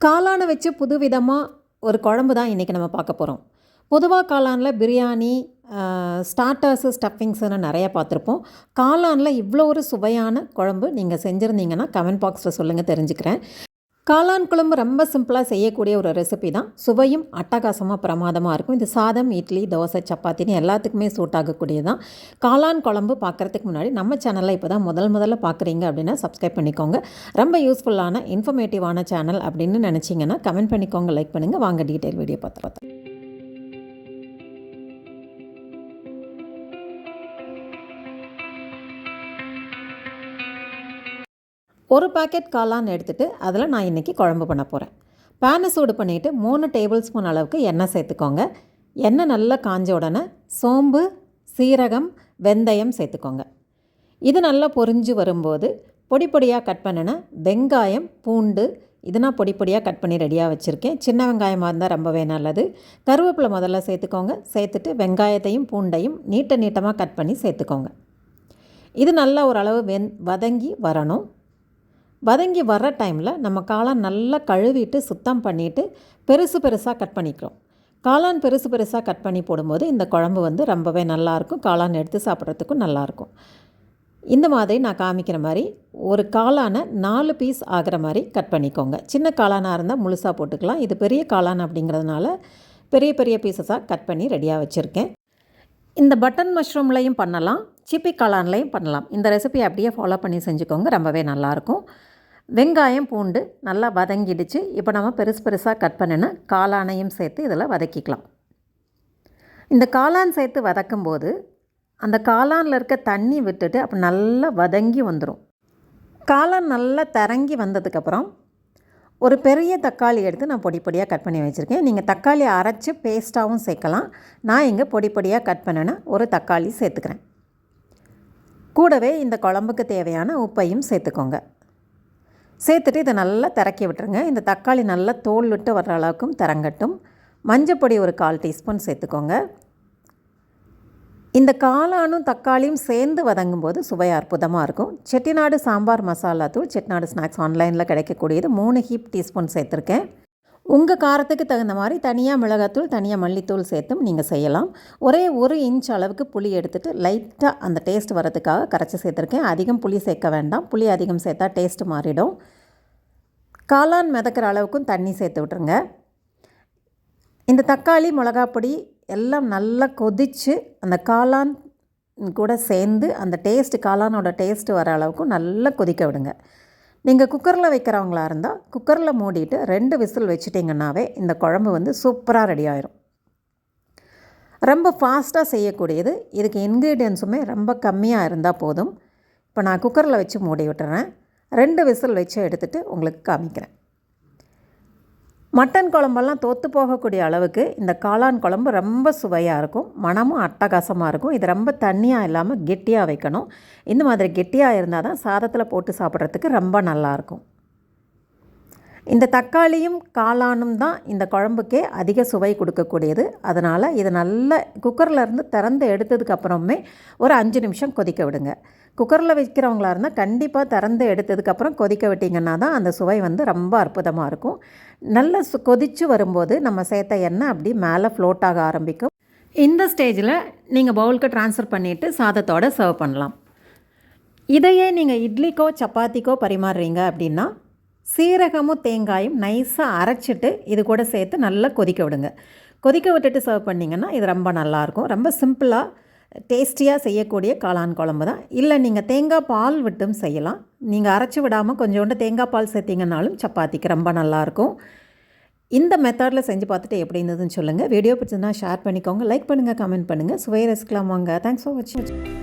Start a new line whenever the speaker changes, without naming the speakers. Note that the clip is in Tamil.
காளானை வச்சு புதுவிதமாக ஒரு குழம்பு தான் இன்றைக்கி நம்ம பார்க்க போகிறோம் பொதுவாக காளானில் பிரியாணி ஸ்டார்டர்ஸு ஸ்டஃபிங்ஸ்னு நிறையா பார்த்துருப்போம். காளானில் இவ்வளோ ஒரு சுவையான குழம்பு நீங்கள் செஞ்சுருந்தீங்கன்னா கமெண்ட் பாக்ஸில் சொல்லுங்கள் தெரிஞ்சுக்கிறேன். காளான் குழம்பு ரொம்ப சிம்பிளாக செய்யக்கூடிய ஒரு ரெசிபி தான். சுவையும் அட்டகாசமாக பிரமாதமாக இருக்கும். இது சாதம் இட்லி தோசை சப்பாத்தின்னு எல்லாத்துக்குமே சூட் ஆகக்கூடியது தான். காளான் குழம்பு பார்க்குறதுக்கு முன்னாடி நம்ம சேனலில் இப்போ தான் முதல் முதல்ல பார்க்குறீங்க அப்படின்னா சப்ஸ்கிரைப் பண்ணிக்கோங்க. ரொம்ப யூஸ்ஃபுல்லான இன்ஃபர்மேட்டிவான சேனல் அப்படின்னு நினச்சிங்கன்னா கமெண்ட் பண்ணிக்கோங்க லைக் பண்ணுங்கள் வாங்க டீட்டெயில் வீடியோ பார்த்து பார்த்தோம் ஒரு பாக்கெட் காளான் எடுத்துகிட்டு அதில் நான் இன்றைக்கி குழம்பு பண்ண போகிறேன் பேனை சூடு பண்ணிவிட்டு மூணு டேபிள் ஸ்பூன் அளவுக்கு எண்ணெய் சேர்த்துக்கோங்க. எண்ணெய் நல்லா காஞ்ச உடனே சோம்பு சீரகம் வெந்தயம் சேர்த்துக்கோங்க. இது நல்லா பொரிஞ்சு வரும்போது பொடி பொடியாக கட் பண்ணின வெங்காயம் பூண்டு இது நான் பொடி பொடியாக கட் பண்ணி ரெடியாக வச்சுருக்கேன். சின்ன வெங்காயமாக இருந்தால் ரொம்பவே நல்லது. கருவேப்பிலை முதல்ல சேர்த்துக்கோங்க. சேர்த்துட்டு வெங்காயத்தையும் பூண்டையும் நீட்ட நீட்டமாக கட் பண்ணி சேர்த்துக்கோங்க. இது நல்லா ஓரளவு வெந் வதங்கி வரணும். வதங்கி வர்ற டைமில் நம்ம காளான் நல்லா கழுவிட்டு சுத்தம் பண்ணிவிட்டு பெருசு பெருசாக கட் பண்ணிக்கிறோம். காளான் பெருசு பெருசாக கட் பண்ணி போடும்போது இந்த குழம்பு வந்து ரொம்பவே நல்லாயிருக்கும் காளான் எடுத்து சாப்பிட்றதுக்கும் நல்லாயிருக்கும் இந்த மாதிரி நான் காமிக்கிற மாதிரி ஒரு காளானை நாலு பீஸ் ஆகிற மாதிரி கட் பண்ணிக்கோங்க. சின்ன காளானாக இருந்தால் முழுசாக போட்டுக்கலாம். இது பெரிய காளான் அப்படிங்கிறதுனால பெரிய பெரிய பீசஸாக கட் பண்ணி ரெடியாக வச்சுருக்கேன். இந்த பட்டன் மஷ்ரூம்லையும் பண்ணலாம். சிப்பி காளான்லையும் பண்ணலாம். இந்த ரெசிபி அப்படியே ஃபாலோ பண்ணி செஞ்சுக்கோங்க ரொம்பவே நல்லாயிருக்கும். வெங்காயம் பூண்டு நல்லா வதங்கிடுச்சு. இப்போ நம்ம பெருசு பெருசாக கட் பண்ணின காளானையும் சேர்த்து இதில் வதக்கிக்கலாம். இந்த காளான் சேர்த்து வதக்கும்போது அந்த காளானில் இருக்க தண்ணி விட்டுட்டு அப்போ நல்லா வதங்கி வந்துடும் காளான் நல்லா தரங்கி வந்ததுக்கப்புறம் ஒரு பெரிய தக்காளி எடுத்து நான் பொடி பொடியாக கட் பண்ணி வச்சுருக்கேன். நீங்கள் தக்காளி அரைச்சி பேஸ்ட்டாகவும் சேர்க்கலாம். நான் இங்கே பொடி பொடியாக கட் பண்ணின ஒரு தக்காளி சேர்த்துக்கிறேன். கூடவே இந்த குழம்புக்கு தேவையான உப்பையும் சேர்த்துக்கோங்க. சேர்த்துட்டு இதை நல்லா திறக்கி விட்டுருங்க. இந்த தக்காளி நல்லா தோல் விட்டு வர்ற அளவுக்கும் திறங்கட்டும். மஞ்சப்பொடி ஒரு கால் டீஸ்பூன் சேர்த்துக்கோங்க. இந்த காளானும் தக்காளியும் சேர்ந்து வதங்கும் போது சுவை அற்புதமாக இருக்கும். செட்டிநாடு சாம்பார் மசாலா தூள் செட்டிநாடு ஸ்நாக்ஸ் ஆன்லைனில் கிடைக்கக்கூடியது மூணு ஹீப் டீஸ்பூன் சேர்த்துருக்கேன். உங்கள் காரத்துக்கு தகுந்த மாதிரி தனியாக மிளகாத்தூள் தனியாக மல்லித்தூள் சேர்த்தும் நீங்கள் செய்யலாம். ஒரே ஒரு இன்ச் அளவுக்கு புளி எடுத்துகிட்டு லைட்டாக அந்த டேஸ்ட் வரதுக்காக கரைச்சி சேர்த்துருக்கேன். அதிகம் புளி சேர்க்க வேண்டாம். புளி அதிகம் சேர்த்தா டேஸ்ட் மாறிடும். காளான் மிதக்கிற அளவுக்கும் தண்ணி சேர்த்து விட்ருங்க இந்த தக்காளி மிளகாப்பொடி எல்லாம் நல்லா கொதித்து அந்த காளான் கூட சேர்ந்து அந்த டேஸ்ட்டு காளானோட டேஸ்ட்டு வர அளவுக்கு நல்லா கொதிக்க விடுங்க. நீங்கள் குக்கரில் வைக்கிறவங்களா இருந்தால் குக்கரில் மூடிட்டு ரெண்டு விசில் வச்சுட்டிங்கன்னாவே இந்த குழம்பு வந்து சூப்பராக ரெடி ஆயிரும். ரொம்ப ஃபாஸ்ட்டாக செய்யக்கூடியது இதுக்கு இன்க்ரீடியன்ஸுமே ரொம்ப கம்மியாக இருந்தால் போதும். இப்போ நான் குக்கரில் வச்சு மூடி விட்டுறேன். ரெண்டு விசில் வச்சு எடுத்துகிட்டு உங்களுக்கு காமிக்கிறேன். மட்டன் குழம்பெல்லாம் தோற்று போகக்கூடிய அளவுக்கு இந்த காளான் குழம்பு ரொம்ப சுவையாக இருக்கும். மனமும் அட்டகாசமாக இருக்கும். இது ரொம்ப தண்ணியாக இல்லாமல் கெட்டியாக வைக்கணும். இந்த மாதிரி கெட்டியாக இருந்தால் தான் சாதத்தில் போட்டு சாப்பிட்றதுக்கு ரொம்ப நல்லாயிருக்கும் இந்த தக்காளியும் காளானும் தான் இந்த குழம்புக்கே அதிக சுவை கொடுக்கக்கூடியது. அதனால் இதை நல்லா குக்கர்லேருந்து திறந்து எடுத்ததுக்கப்புறமே ஒரு அஞ்சு நிமிஷம் கொதிக்க விடுங்க. குக்கரில் வைக்கிறவங்களா இருந்தால் கண்டிப்பாக திறந்து எடுத்ததுக்கப்புறம் கொதிக்க விட்டிங்கன்னா தான் அந்த சுவை வந்து ரொம்ப அற்புதமாக இருக்கும். நல்லா சு கொதித்து வரும்போது நம்ம சேர்த்த எண்ணெய் அப்படி மேலே ஃப்ளோட் ஆக ஆரம்பிக்கும். இந்த ஸ்டேஜில் நீங்கள் பவுலுக்கு ட்ரான்ஸ்ஃபர் பண்ணிவிட்டு சாதத்தோடு சர்வ் பண்ணலாம். இதையே நீங்கள் இட்லிக்கோ சப்பாத்திக்கோ பரிமாறுறீங்க அப்படின்னா சீரகமும் தேங்காயும் நைஸாக அரைச்சிட்டு இது கூட சேர்த்து நல்லா கொதிக்க விடுங்க. கொதிக்க விட்டுட்டு சர்வ் பண்ணிங்கன்னா இது ரொம்ப நல்லாயிருக்கும். ரொம்ப சிம்பிளாக டேஸ்டியாக செய்யக்கூடிய காளான் குழம்பு தான். இல்லை நீங்கள் தேங்காய் பால் விட்டும் செய்யலாம். நீங்கள் அரைச்சி விடாமல் கொஞ்சோண்டு தேங்காய் பால் சேர்த்திங்கனாலும் சப்பாத்திக்கு ரொம்ப நல்லாயிருக்கும். இந்த மெத்தடில் செஞ்சு பார்த்துட்டு எப்படி இருந்ததுன்னு சொல்லுங்கள் வீடியோ பிடிச்சதுன்னா ஷேர் பண்ணிக்கோங்க. லைக் பண்ணுங்கள் கமெண்ட் பண்ணுங்கள் சுவை ரசிக்கலாம் வாங்க. தேங்க்ஸ் ஃபார் வாட்சிங்